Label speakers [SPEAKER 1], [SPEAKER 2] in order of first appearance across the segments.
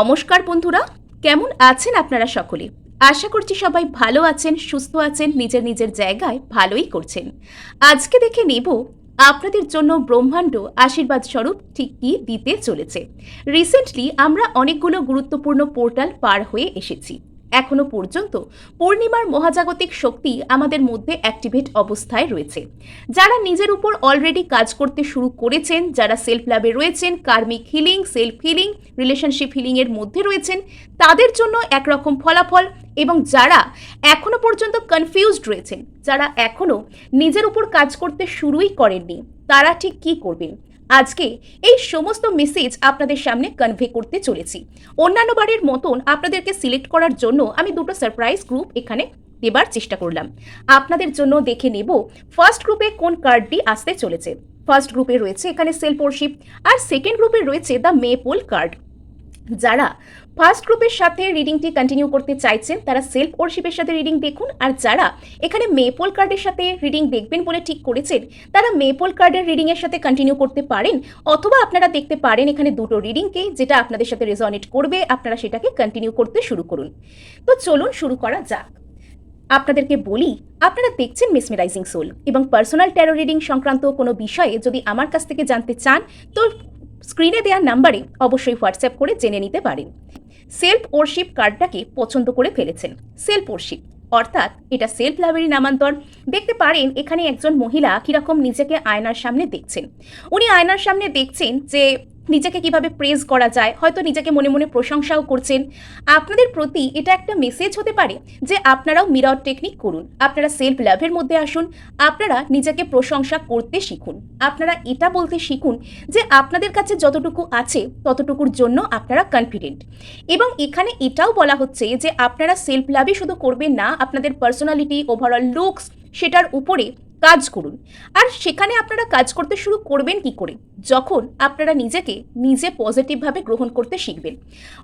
[SPEAKER 1] নমস্কার বন্ধুরা, কেমন আছেন আপনারা সকলে? আশা করছি সবাই ভালো আছেন, সুস্থ আছেন, নিজের নিজের জায়গায় ভালোই করছেন। আজকে দেখে নেব আপনাদের জন্য ব্রহ্মাণ্ড আশীর্বাদ স্বরূপ ঠিক কী দিতে চলেছে। রিসেন্টলি আমরা অনেকগুলো গুরুত্বপূর্ণ পোর্টাল পার হয়ে এসেছি। এখনও পর্যন্ত পূর্ণিমার মহাজাগতিক শক্তি আমাদের মধ্যে অ্যাক্টিভেট অবস্থায় রয়েছে। যারা নিজের উপর অলরেডি কাজ করতে শুরু করেছেন, যারা সেলফ ল্যাবে রয়েছেন karmic healing self healing relationship হিলিংয়ের মধ্যে রয়েছেন, তাদের জন্য একরকম ফলাফল এবং যারা এখনও পর্যন্ত কনফিউজড রয়েছেন, যারা এখনও নিজের উপর কাজ করতে শুরুই করেননি, তারা ঠিক কী করবেন? আজকে এই সমস্ত মেসেজ আপনাদের সামনে কনভে করতে চলেছি। অন্যান্য বারের মতন আপনাদেরকে সিলেক্ট করার জন্য আমি দুটো সারপ্রাইজ গ্রুপ এখানে দেবার চেষ্টা করলাম। আপনাদের জন্য দেখে নেব ফার্স্ট গ্রুপে কোন কার্ডটি আসতে চলেছে। ফার্স্ট গ্রুপে রয়েছে এখানে সেলফোরশিপ আর সেকেন্ড গ্রুপে রয়েছে দ্য মে পোল কার্ড যারা ফার্স্ট গ্রুপের সাথে রিডিংটি কন্টিনিউ করতে চাইছেন, তারা সেলফ ওরশিপের সাথে রিডিং দেখুন। আর যারা এখানে মেপল কার্ডের সাথে রিডিং দেখবেন বলে ঠিক করেছেন, তারা মেপল কার্ডের রিডিংয়ের সাথে কন্টিনিউ করতে পারেন। অথবা আপনারা দেখতে পারেন এখানে দুটো রিডিংকে যেটা আপনাদের সাথে রেজনেট করবে, আপনারা সেটাকে কন্টিনিউ করতে শুরু করুন। তো চলুন শুরু করা যাক। আপনাদেরকে বলি, আপনারা দেখছেন মিসমেরাইজিং সোল এবং পার্সোনাল ট্যারো রিডিং সংক্রান্ত কোনো বিষয়ে যদি আমার কাছ থেকে জানতে চান, তো স্ক্রিনে দেওয়া নাম্বারে অবশ্যই হোয়াটসঅ্যাপ করে জেনে নিতে পারেন। সেলফ ওরশিপ কার্ডটাকে পছন্দ করে ফেলেছেন। সেলফ ওরশিপ অর্থাৎ এটা সেলফ লাভেরই নামান্তর। দেখতে পারেন, এখানে একজন মহিলা কীরকম নিজেকে আয়নার সামনে দেখছেন। উনি আয়নার সামনে দেখছেন যে নিজেকে কীভাবে প্রেজ করা যায়, হয়তো নিজেকে মনে মনে প্রশংসাও করছেন। আপনাদের প্রতি এটা একটা মেসেজ হতে পারে যে আপনারাও মিরর টেকনিক করুন, আপনারা সেলফ লাভের মধ্যে আসুন, আপনারা নিজেকে প্রশংসা করতে শিখুন। আপনারা এটা বলতে শিখুন যে আপনাদের কাছে যতটুকু আছে, ততটুকুর জন্য আপনারা কনফিডেন্ট এবং এখানে এটাও বলা হচ্ছে যে আপনারা সেলফ লাভই শুধু করবেন না, আপনাদের পার্সোনালিটি ওভারঅল লুকস সেটার উপরে কাজ করুন। আর সেখানে আপনারা কাজ করতে শুরু করবেন কি করে? যখন আপনারা নিজেকে নিজে পজিটিভভাবে গ্রহণ করতে শিখবেন।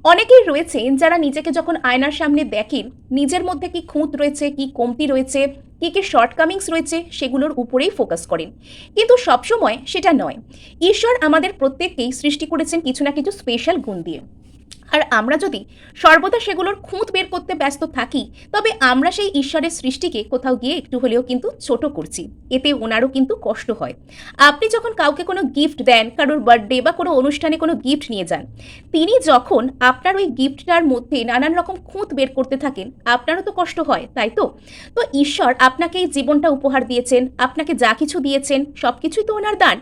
[SPEAKER 1] অনেকেই রয়েছেন যারা নিজেকে যখন আয়নার সামনে দেখেন, নিজের মধ্যে কি খুঁত রয়েছে, কি কমতি রয়েছে, কী কী শর্টকামিংস রয়েছে, সেগুলোর উপরেই ফোকাস করেন। কিন্তু সবসময় সেটা নয়। ঈশ্বর আমাদের প্রত্যেককেই সৃষ্টি করেছেন কিছু না কিছু স্পেশাল গুণ দিয়ে। আর আমরা যদি সর্বদা সেগুলোর খুঁত বের করতে ব্যস্ত থাকি, তবে আমরা সেই ঈশ্বরের সৃষ্টিকে কোথাও গিয়ে একটু হলেও কিন্তু ছোট করছি। এতে ওনারও কিন্তু কষ্ট হয়। আপনি যখন কাউকে কোনো গিফট দেন, কারোর বার্থডে বা কোনো অনুষ্ঠানে কোনো গিফট নিয়ে যান, তিনি যখন আপনার ওই গিফটটার মধ্যে নানান রকম খুঁত বের করতে থাকেন, আপনারও তো কষ্ট হয়, তাই তো? তো ঈশ্বর আপনাকে এই জীবনটা উপহার দিয়েছেন, আপনাকে যা কিছু দিয়েছেন সব কিছুই তো ওনার দান।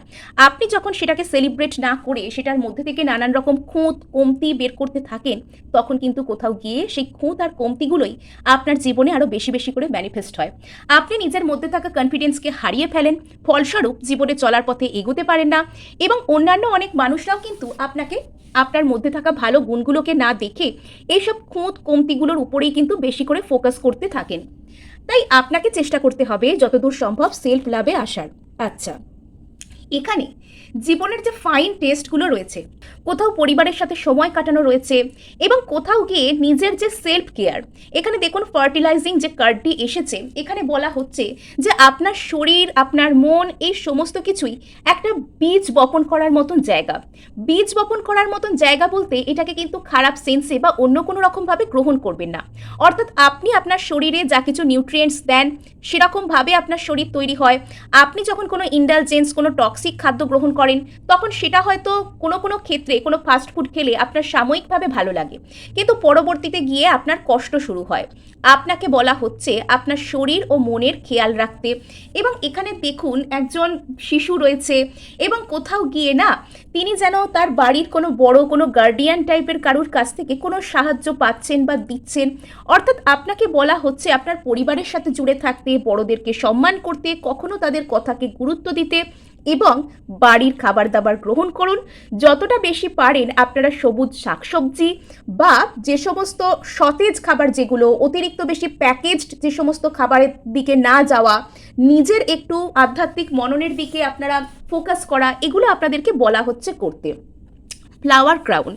[SPEAKER 1] আপনি যখন সেটাকে সেলিব্রেট না করে, সেটার মধ্যে থেকে নানান রকম খুঁত, কমতি বের করতে থাকেন, তখন কিন্তু কোথাও গিয়ে সেই খুঁত আর কমতিগুলোই আপনার জীবনে আরও বেশি বেশি করে ম্যানিফেস্ট হয়। আপনি নিজের মধ্যে থাকা কনফিডেন্সকে হারিয়ে ফেলেন, ফলস্বরূপ জীবনে চলার পথে এগোতে পারেন না এবং অন্যান্য অনেক মানুষরাও কিন্তু আপনাকে, আপনার মধ্যে থাকা ভালো গুণগুলোকে না দেখে এইসব খুঁত কমতিগুলোর উপরেই কিন্তু বেশি করে ফোকাস করতে থাকেন। তাই আপনাকে চেষ্টা করতে হবে যতদূর সম্ভব সেলফ লাভে আসার। আচ্ছা এখানে জীবনের যে ফাইন টেস্টগুলো রয়েছে কোথাও পরিবারের সাথে সময় কাটানো রয়েছে এবং কোথাও গিয়ে নিজের যে সেলফ কেয়ার এখানে দেখুন ফার্টিলাইজিং যে কার্ডটি এসেছে, এখানে বলা হচ্ছে যে আপনার শরীর, আপনার মন, এই সমস্ত কিছুই একটা বীজ বপন করার মতন জায়গা। বীজ বপন করার মতন জায়গা বলতে এটাকে কিন্তু খারাপ সেন্সে বা অন্য কোনো রকমভাবে গ্রহণ করবেন না। অর্থাৎ আপনি আপনার শরীরে যা কিছু নিউট্রিয়েন্টস দেন, সেরকমভাবে আপনার শরীর তৈরি হয়। আপনি যখন কোনো ইন্ডালজেন্স কোনো টক্সিক খাদ্য গ্রহণ করেন, তখন সেটা হয়তো কোনো কোনো ক্ষেত্রে কোনো ফাস্ট ফুড খেলে আপনার সাময়িকভাবে ভালো লাগে। কিন্তু পরবর্তীতে গিয়ে আপনার কষ্ট শুরু হয়। আপনাকে বলা হচ্ছে আপনার শরীর ও মনের খেয়াল রাখতে। এবং এখানে দেখুন একজন শিশু রয়েছে এবং কোথাও গিয়ে না তিনি যেন তার বাড়ির কোনো বড় কোনো গার্ডিয়ান টাইপের কারুর কাছ থেকে কোনো সাহায্য পাচ্ছেন বা দিচ্ছেন। অর্থাৎ আপনাকে বলা হচ্ছে আপনার পরিবারের সাথে জুড়ে থাকতে, বড়দেরকে সম্মান করতে, কখনো তাদের কথাকে গুরুত্ব দিতে এবং বাড়ির খাবার দাবার গ্রহণ করুন। যতটা বেশি পারেন আপনারা সবুজ শাকসবজি বা যে সমস্ত সতেজ খাবার যেগুলো, অতিরিক্ত বেশি প্যাকেজড যে সমস্ত খাবারের দিকে না যাওয়া, নিজের একটু আধ্যাত্মিক মননের দিকে আপনারা ফোকাস করা, এগুলো আপনাদেরকে বলা হচ্ছে করতে। Flower crown.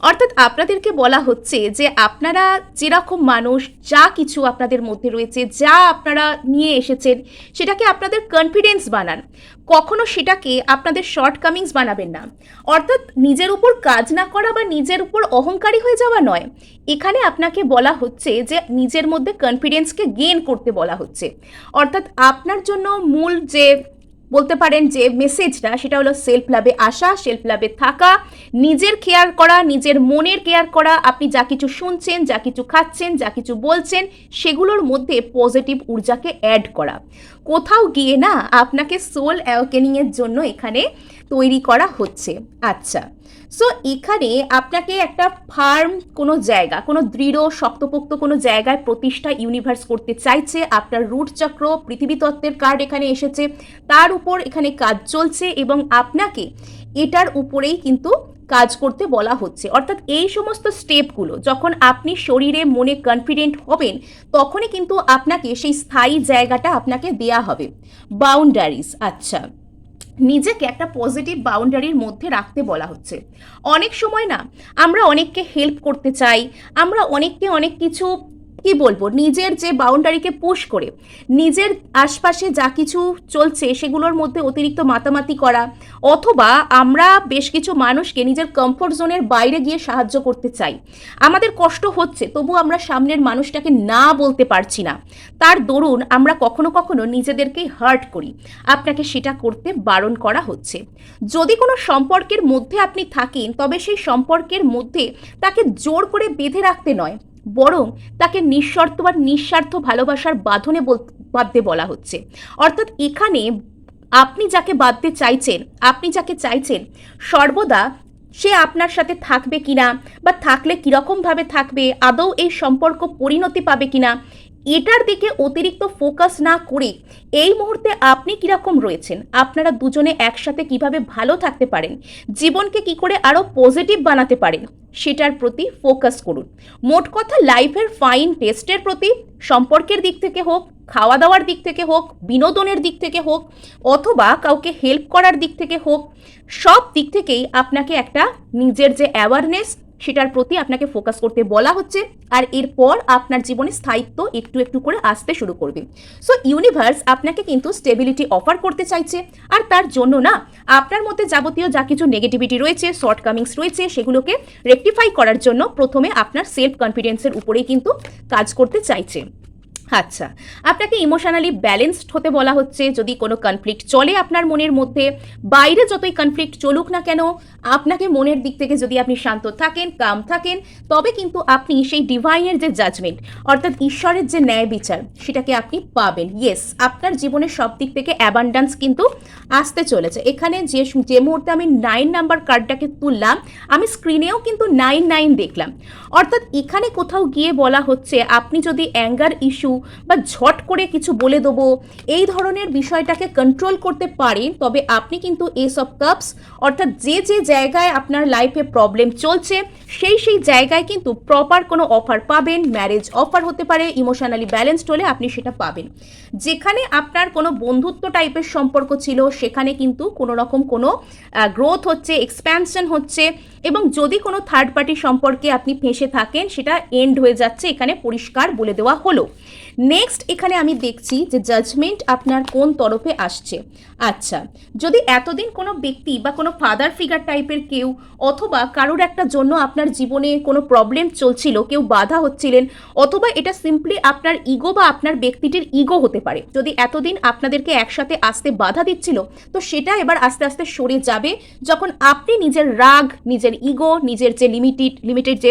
[SPEAKER 1] অর্থাৎ আপনাদেরকে বলা হচ্ছে যে আপনারা যেরকম মানুষ, যা কিছু আপনাদের মধ্যে রয়েছে, যা আপনারা নিয়ে এসেছেন, সেটাকে আপনাদের কনফিডেন্স বানান। কখনো সেটাকে আপনাদের শর্টকামিংস বানাবেন না। অর্থাৎ নিজের উপর কাজ না করা বা নিজের উপর অহংকারী হয়ে যাওয়া নয়। এখানে আপনাকে বলা হচ্ছে যে নিজের মধ্যে কনফিডেন্সকে গেন করতে বলা হচ্ছে। অর্থাৎ আপনার জন্য মূল যে বলতে পারেন যে মেসেজটা সেটা হলো সেলফ লাভে আসা সেলফ লাভে থাকা, নিজের কেয়ার করা, নিজের মনের কেয়ার করা, আপনি যা কিছু শুনছেন, যা কিছু খাচ্ছেন, যা কিছু বলছেন, সেগুলোর মধ্যে পজিটিভ ঊর্জাকে অ্যাড করা। কোথাও গিয়ে না আপনাকে সোল অ্যাওকেনিংয়ের জন্য এখানে তৈরি করা হচ্ছে। আচ্ছা। সো এখানে আপনাকে একটা ফার্ম, কোনো জায়গা, কোনো দৃঢ়, শক্তপোক্ত কোনো জায়গায় প্রতিষ্ঠা ইউনিভার্স করতে চাইছে। আপনার রুট চক্র, পৃথিবী তত্ত্বের কার্ড এখানে এসেছে। তার উপর এখানে কাজ চলছে এবং আপনাকে এটার উপরেই কিন্তু কাজ করতে বলা হচ্ছে। অর্থাৎ এই সমস্ত স্টেপগুলো যখন আপনি শরীরে মনে কনফিডেন্ট হবেন, তখনই কিন্তু আপনাকে সেই স্থায়ী জায়গাটা আপনাকে দেয়া হবে। বাউন্ডারিজ আচ্ছা। নিজেকে একটা পজিটিভ বাউন্ডারির মধ্যে রাখতে বলা হচ্ছে। অনেক সময় না, আমরা অনেককে হেল্প করতে চাই, আমরা অনেককে অনেক কিছু কি বলব? নিজের যে বাউন্ডারিকে পুশ করে, নিজের আশপাশে যা কিছু চলছে সেগুলোর মধ্যে অতিরিক্ত মাতামাতি করা, অথবা আমরা বেশ কিছু মানুষকে নিজের কমফোর্ট জোনের বাইরে গিয়ে সাহায্য করতে চাই। আমাদের কষ্ট হচ্ছে, তবু আমরা সামনের মানুষটাকে না বলতে পারছি না। তার দরুন আমরা কখনো কখনো নিজেদেরকে হার্ট করি। আপনাকে সেটা করতে বারণ করা হচ্ছে। যদি কোনো সম্পর্কের মধ্যে আপনি থাকেন, তবে সেই সম্পর্কের মধ্যে তাকে জোর করে বেঁধে রাখতে নয়। বরং তাকে নিঃশর্ত বা নিঃস্বার্থ ভালোবাসার বাঁধনে বাঁধতে বলা হচ্ছে। অর্থাৎ এখানে আপনি যাকে বাঁধতে চাইছেন, আপনি যাকে চাইছেন, সর্বদা সে আপনার সাথে থাকবে কিনা বা থাকলে কীরকমভাবে থাকবে, আদৌ এই সম্পর্ক পরিণতি পাবে কিনা এটার দিকে অতিরিক্ত ফোকাস না করে এই মুহূর্তে আপনি কীরকম রয়েছেন? আপনারা দুজনে একসাথে কীভাবে ভালো থাকতে পারেন? জীবনকে কি করে আরও পজিটিভ বানাতে পারেন? সেটার প্রতি ফোকাস করুন। মোট কথা লাইফের ফাইন টেস্টের প্রতি, সম্পর্কের দিক থেকে হোক খাওয়া দাওয়ার দিক থেকে হোক, বিনোদনের দিক থেকে হোক, অথবা কাউকে হেল্প করার দিক থেকে হোক, সব দিক থেকেই আপনাকে একটা নিজের যে অ্যাওয়ারনেস সেটার প্রতি আপনাকে ফোকাস করতে বলা হচ্ছে আর এরপর আপনার জীবনে স্থায়িত্ব একটু একটু করে আসতে শুরু করবে। সো ইউনিভার্স আপনাকে কিন্তু স্টেবিলিটি অফার করতে চাইছে আর তার জন্য না আপনার মধ্যে যাবতীয় যা কিছু নেগেটিভিটি রয়েছে শর্টকামিংস রয়েছে সেগুলোকে রেক্টিফাই করার জন্য প্রথমে আপনার সেলফ কনফিডেন্সের উপরেই কিন্তু কাজ করতে চাইছে। আচ্ছা আপনাকে ইমোশনালি ব্যালেন্সড হতে বলা হচ্ছে, যদি কোনো কনফ্লিক্ট চলে আপনার মনের মধ্যে, বাইরে যতই কনফ্লিক্ট চলুক না কেন, আপনাকে মনের দিক থেকে যদি আপনি শান্ত থাকেন কাম থাকেন, তবে কিন্তু আপনি সেই ডিভাইনের যে জাজমেন্ট অর্থাৎ ঈশ্বরের যে ন্যায় বিচার, সেটাকে আপনি পাবেন। ইয়েস আপনার জীবনের সব দিক থেকে অ্যাবান্ডান্স কিন্তু আসতে চলেছে। এখানে যে যে মুহূর্তে আমি নাইন নাম্বার কার্ডটাকে তুললাম, আমি স্ক্রিনেও কিন্তু নাইন নাইন দেখলাম। অর্থাৎ এখানে কোথাও গিয়ে বলা হচ্ছে, আপনি যদি অ্যাঙ্গার ইস্যু বা ঝট করে কিছু বলে দেবো। এই ধরনের বিষয়টাকে কন্ট্রোল করতে পারেন তবে আপনি কিন্তু এস অফ কাপস অর্থাৎ যে যে জায়গায় আপনার লাইফে প্রবলেম চলছে, সেই সেই জায়গায় কিন্তু প্রপার কোনো অফার পাবেন ম্যারেজ অফার হতে পারে ইমোশনালি ব্যালেন্সড হলে আপনি সেটা পাবেন। যেখানে আপনার কোনো বন্ধুত্ব টাইপের সম্পর্ক ছিল, সেখানে কিন্তু কোনো রকম কোনো গ্রোথ হচ্ছে এক্সপ্যানশন হচ্ছে, এবং যদি কোনো থার্ড পার্টি সম্পর্কে আপনি ফেঁসে থাকেন, সেটা এন্ড হয়ে যাচ্ছে, এখানে পরিষ্কার বলে দেওয়া হলো। নেক্সট এখানে আমি দেখছি যে জাজমেন্ট আপনার কোন তরফে আসছে। আচ্ছা যদি এতদিন কোনো ব্যক্তি বা কোনো ফাদার ফিগার টাইপের কেউ অথবা কারোর একটা জন্য আপনার জীবনে কোনো প্রবলেম চলছিল, কেউ বাধা হচ্ছিলেন, অথবা এটা সিম্পলি আপনার ইগো বা আপনার ব্যক্তিটির ইগো হতে পারে। যদি এতদিন আপনাদেরকে একসাথে আসতে বাধা দিচ্ছিল, তো সেটা এবার আস্তে আস্তে সরে যাবে যখন আপনি নিজের রাগ, নিজের ইগো নিজের যে লিমিটেড লিমিটেড যে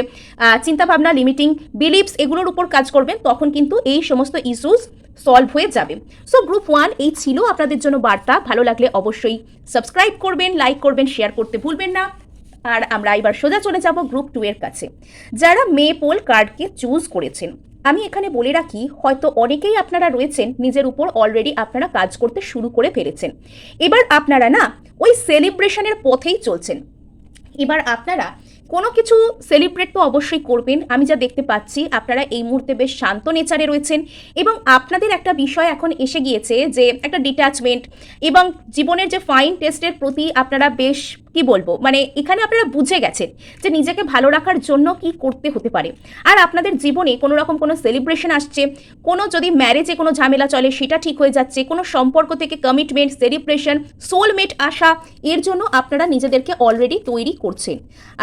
[SPEAKER 1] চিন্তাভাবনা লিমিটিং বিলিভস এগুলোর উপর কাজ করবেন, তখন কিন্তু এই সমস্ত ইস্যুস সলভ হয়ে যাবে। সো গ্রুপ ওয়ান এই ছিল আপনাদের জন্য বার্তা। ভালো লাগলে অবশ্যই সাবস্ক্রাইব করবেন লাইক করবেন শেয়ার করতে ভুলবেন না। আর আমরা এবার সোজা চলে যাব গ্রুপ টু এর কাছে। যারা মে পোল কার্ডকে চুজ করেছেন, আমি এখানে বলে রাখি, হয়তো অনেকেই আপনারা রয়েছেন, নিজের উপর অলরেডি আপনারা কাজ করতে শুরু করে ফেলেছেন। এবার আপনারা না, ওই সেলিব্রেশনের পথেই চলছেন। এবার আপনারা কোনো কিছু সেলিব্রেট তো অবশ্যই করবেন। আমি যা দেখতে পাচ্ছি, আপনারা এই মুহূর্তে বেশ শান্ত নেচারে রয়েছেন এবং আপনাদের একটা বিষয় এখন এসে গিয়েছে যে একটা ডিট্যাচমেন্ট এবং জীবনের যে ফাইন টেস্টের প্রতি আপনারা বেশ কি বলব? মানে এখানে আপনারা বুঝে গেছেন যে নিজেকে ভালো রাখার জন্য কি করতে হতে পারে। আর আপনাদের জীবনে কোনো রকম কোনো সেলিব্রেশন আসছে, কোনো যদি ম্যারেজে কোনো ঝামেলা চলে সেটা ঠিক হয়ে যাচ্ছে, কোনো সম্পর্ক থেকে কমিটমেন্ট সেলিব্রেশন সোলমেট আসা, এর জন্য আপনারা নিজেদেরকে অলরেডি তৈরি করছেন।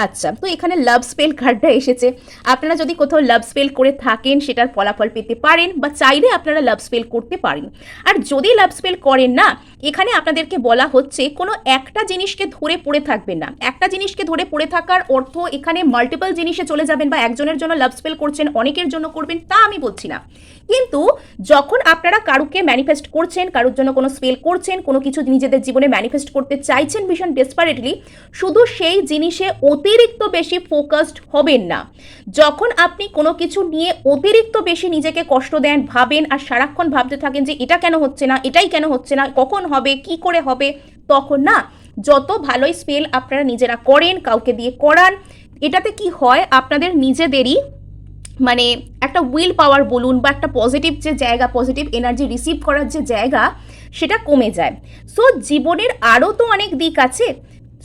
[SPEAKER 1] আচ্ছা তো এখানে লাভ স্পেল কার্ডটা এসেছে। আপনারা যদি কোথাও লাভ স্পেল করে থাকেন, সেটার ফলাফল পেতে পারেন বা চাইলে আপনারা লাভ স্পেল করতে পারেন। আর যদি লাভ স্পেল করেন না এখানে আপনাদেরকে বলা হচ্ছে কোনো একটা জিনিসকে ধরে পড়ে থাকবেন না। একটা জিনিসকে ধরে পড়ে থাকার অর্থ এখানে মাল্টিপল জিনিসে চলে যাবেন বা একজনের জন্য লাভ স্পেল করছেন, অনেকের জন্য করবেন, তা আমি বলছি না। কিন্তু যখন আপনারা কারুকে ম্যানিফেস্ট করছেন, কারোর জন্য কোনো স্পেল করছেন, কোনো কিছু নিজেদের জীবনে ম্যানিফেস্ট করতে চাইছেন ভীষণ ডেসপারেটলি শুধু সেই জিনিসে অতিরিক্ত বেশি ফোকাসড হবেন না। যখন আপনি কোনো কিছু নিয়ে অতিরিক্ত বেশি নিজেকে কষ্ট দেন, ভাবেন আর সারাক্ষণ ভাবতে থাকেন যে এটা কেন হচ্ছে না, এটাই কেন হচ্ছে না, কখন হবে, কি করে হবে? তখন না, যত ভালোই স্পেল আপনারা নিজেরা করেন, কাউকে দিয়ে করান, এটাতে কি হয়, আপনাদের নিজেদেরই মানে একটা উইল পাওয়ার বলুন বা একটা পজিটিভ যে জায়গা পজিটিভ এনার্জি রিসিভ করার যে জায়গা, সেটা কমে যায়। সো জীবনের আরও তো অনেক দিক আছে,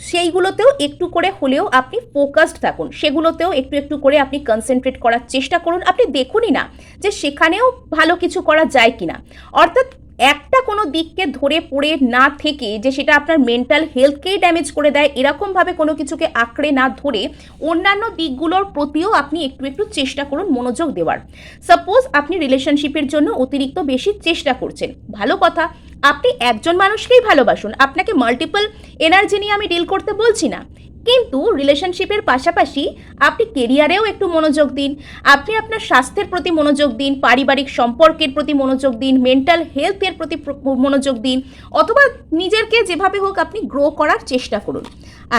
[SPEAKER 1] সেইগুলোতেও একটু করে হলেও আপনি ফোকাসড থাকুন। সেগুলোতেও একটু একটু করে আপনি কনসেন্ট্রেট করার চেষ্টা করুন। আপনি দেখুনই না যে সেখানেও ভালো কিছু করা যায় কিনা। অর্থাৎ একটা কোনো দিককে ধরে পড়ে না থেকে যে সেটা আপনার মেন্টাল হেলথকেই ড্যামেজ করে দেয়, এরকমভাবে কোনো কিছুকে আঁকড়ে না ধরে অন্যান্য দিকগুলোর প্রতিও আপনি একটু একটু চেষ্টা করুন মনোযোগ দেওয়ার। সাপোজ আপনি রিলেশনশিপের জন্য অতিরিক্ত বেশি চেষ্টা করছেন। ভালো কথা, আপনি একজন মানুষকেই ভালোবাসুন। আপনাকে মাল্টিপল এনার্জি নিয়ে আমি ডিল করতে বলছি না। কিন্তু রিলেশনশিপের পাশাপাশি আপনি কেরিয়ারেও একটু মনোযোগ দিন। আপনি আপনার স্বাস্থ্যের প্রতি মনোযোগ দিন, পারিবারিক সম্পর্কের প্রতি মনোযোগ দিন মেন্টাল হেলথের প্রতি মনোযোগ দিন, অথবা নিজেরকে যেভাবে হোক আপনি গ্রো করার চেষ্টা করুন।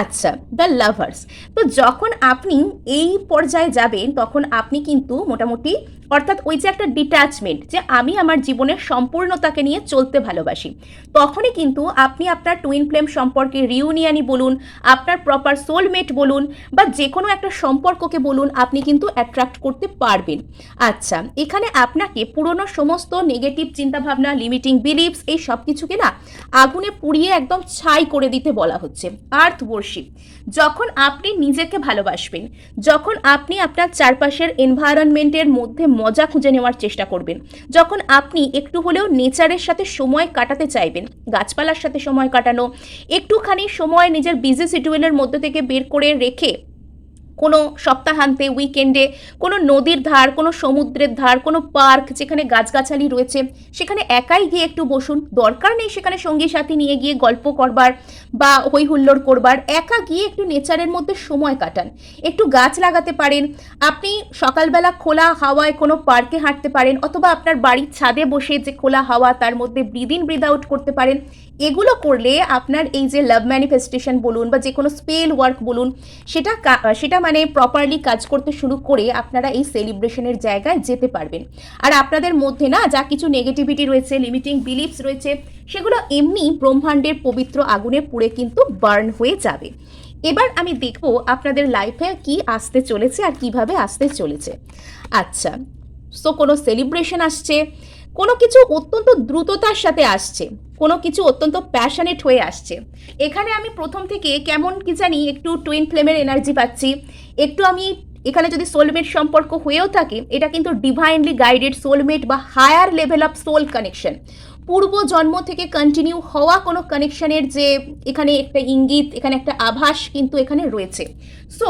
[SPEAKER 1] আচ্ছা দ্য লাভার্স তো যখন আপনি এই পর্যায়ে যাবেন, তখন আপনি কিন্তু মোটামুটি, অর্থাৎ ওই যে একটা ডিট্যাচমেন্ট যে আমি আমার জীবনের সম্পূর্ণতাকে নিয়ে চলতে ভালোবাসি। তখনই কিন্তু আপনি আপনার টুইন ফ্লেম সম্পর্কে রিউনিয়নই বলুন, আপনার প্রপার সোলমেট বলুন বা যে কোনো একটা সম্পর্ককে বলুন, আপনি কিন্তু অ্যাট্রাক্ট করতে পারবেন। আচ্ছা এখানে আপনাকে পুরনো সমস্ত নেগেটিভ চিন্তাভাবনা লিমিটিং বিলিভস এই সব কিছুকে না আগুনে পুড়িয়ে একদম ছাই করে দিতে বলা হচ্ছে আর্থ ওয়ার্শিপ যখন আপনি নিজেকে ভালোবাসবেন, যখন আপনি আপনার চারপাশের এনভায়রনমেন্টের মধ্যে মজা খুঁজে নেওয়ার চেষ্টা করবেন, যখন আপনি একটু হলেও নেচারের সাথে সময় কাটাতে চাইবেন, গাছপালার সাথে সময় কাটানো, একটুখানি সময় নিজের বিজি শিডিউলের মধ্যে থেকে বের করে রেখে কোনো সপ্তাহান্তে উইকেন্ডে কোনো নদীর ধার, কোনো সমুদ্রের ধার, কোনো পার্ক যেখানে গাছগাছালি রয়েছে, সেখানে একাই গিয়ে একটু বসুন। দরকার নেই সেখানে সঙ্গী সাথী নিয়ে গিয়ে গল্প করবার বা হই হুল্লোড় করবার। একা গিয়ে একটু নেচারের মধ্যে সময় কাটান। একটু গাছ লাগাতে পারেন। আপনি সকালবেলা খোলা হাওয়ায় কোনো পার্কে হাঁটতে পারেন অথবা আপনার বাড়ির ছাদে বসে যে খোলা হাওয়া তার মধ্যে ব্রিদ ইন ব্রিদ আউট করতে পারেন। এগুলো করলে আপনার এই যে লাভ ম্যানিফেস্টেশন বলুন বা যে কোনো স্পেল ওয়ার্ক বলুন, সেটা সেটা মানে প্রপারলি কাজ করতে শুরু করে আপনারা এই সেলিব্রেশনের জায়গায় যেতে পারবেন। আর আপনাদের মধ্যে না যা কিছু নেগেটিভিটি রয়েছে লিমিটিং বিলিফস রয়েছে, সেগুলো এমনি ব্রহ্মাণ্ডের পবিত্র আগুনে পুড়ে কিন্তু বার্ন হয়ে যাবে। এবার আমি দেখব আপনাদের লাইফে কি আসতে চলেছে আর কীভাবে আসতে চলেছে। আচ্ছা সো কোনো সেলিব্রেশন আসছে কোনো কিছু অত্যন্ত দ্রুততার সাথে আসছে, কোনো কিছু অত্যন্ত প্যাশনেট হয়ে আসছে। এখানে আমি প্রথম থেকে কেমন কি জানি একটু টুইন ফ্লেমের এনার্জি পাচ্ছি, একটু আমি এখানে যদি সোলমেট সম্পর্ক হয়েও থাকে, এটা কিন্তু ডিভাইনলি গাইডেড সোলমেট বা higher level of soul connection পূর্ব জন্ম থেকে কন্টিনিউ হওয়া কোনো কানেকশনের যে এখানে একটা ইঙ্গিত, এখানে একটা আভাস কিন্তু এখানে রয়েছে। সো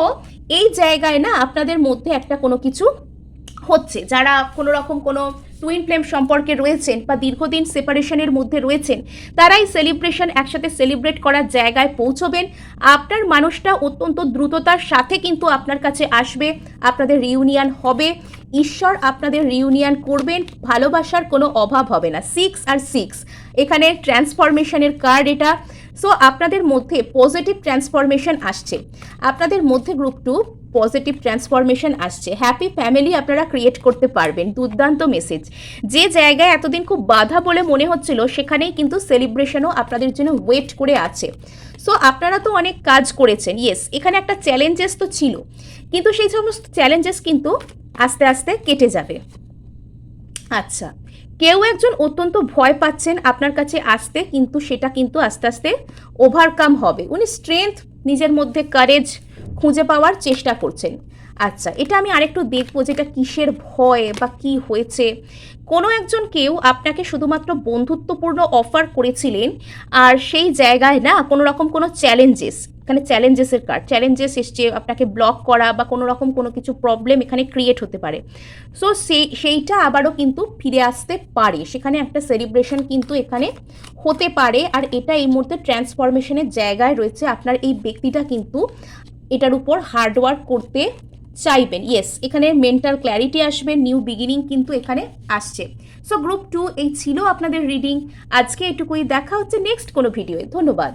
[SPEAKER 1] এই জায়গায় না আপনাদের মধ্যে একটা কোনো কিছু হচ্ছে, যারা কোনো রকম কোনো টুইন ফ্লেম সম্পর্কে রয়েছেন বা দীর্ঘদিন সেপারেশনের মধ্যে রয়েছেন, তারাই সেলিব্রেশন একসাথে সেলিব্রেট করার জায়গায় পৌঁছবেন। আপনার মানুষটা অত্যন্ত দ্রুততার সাথে কিন্তু আপনার কাছে আসবে, আপনাদের রিউনিয়ন হবে। ঈশ্বর আপনাদের রিউনিয়ন করবেন, ভালোবাসার কোনো অভাব হবে না। সিক্স আর সিক্স এখানে ট্রান্সফরমেশনের কার্ড এটা। সো আপনাদের মধ্যে পজিটিভ ট্রান্সফরমেশন আসছে। আপনাদের মধ্যে গ্রুপ টু পজিটিভ ট্রান্সফরমেশন আসছে। হ্যাপি ফ্যামিলি আপনারা ক্রিয়েট করতে পারবেন। দুর্দান্ত মেসেজ যে জায়গায় এতদিন খুব বাধা বলে মনে হচ্ছিল, সেখানেই কিন্তু সেলিব্রেশনও আপনাদের জন্য ওয়েট করে আছে। সো আপনারা তো অনেক কাজ করেছেন। ইয়েস এখানে একটা চ্যালেঞ্জেস তো ছিল। কিন্তু সেই সমস্ত চ্যালেঞ্জেস কিন্তু আস্তে আস্তে কেটে যাবে। আচ্ছা কেউ একজন অত্যন্ত ভয় পাচ্ছেন আপনার কাছে আসতে, কিন্তু সেটা কিন্তু আস্তে আস্তে ওভারকাম হবে। উনি স্ট্রেংথ নিজের মধ্যে কারেজ খুঁজে পাওয়ার চেষ্টা করছেন। আচ্ছা এটা আমি আরেকটু দেখব যেটা কিসের ভয় বা কি হয়েছে। কোনো একজন কেউ আপনাকে শুধুমাত্র বন্ধুত্বপূর্ণ অফার করেছিলেন আর সেই জায়গায় না কোনো রকম কোনো চ্যালেঞ্জেস এখানে চ্যালেঞ্জেসের কার্ড চ্যালেঞ্জেস এসছে আপনাকে ব্লক করা বা কোনো রকম কোনো কিছু প্রবলেম এখানে ক্রিয়েট হতে পারে। সো সেই সেইটা আবারও কিন্তু ফিরে আসতে পারে। সেখানে একটা সেলিব্রেশন কিন্তু এখানে হতে পারে। আর এটা এই মুহূর্তে ট্রান্সফরমেশনের জায়গায় রয়েছে। আপনার এই ব্যক্তিটা কিন্তু এটার উপর হার্ডওয়ার্ক করতে চাইবেন। ইয়েস এখানে মেন্টাল ক্ল্যারিটি আসবে নিউ বিগিনিং কিন্তু এখানে আসছে। সো গ্রুপ টু এই ছিল আপনাদের রিডিং আজকে এটুকুই। দেখা হচ্ছে নেক্সট কোনো ভিডিওয়ে ধন্যবাদ।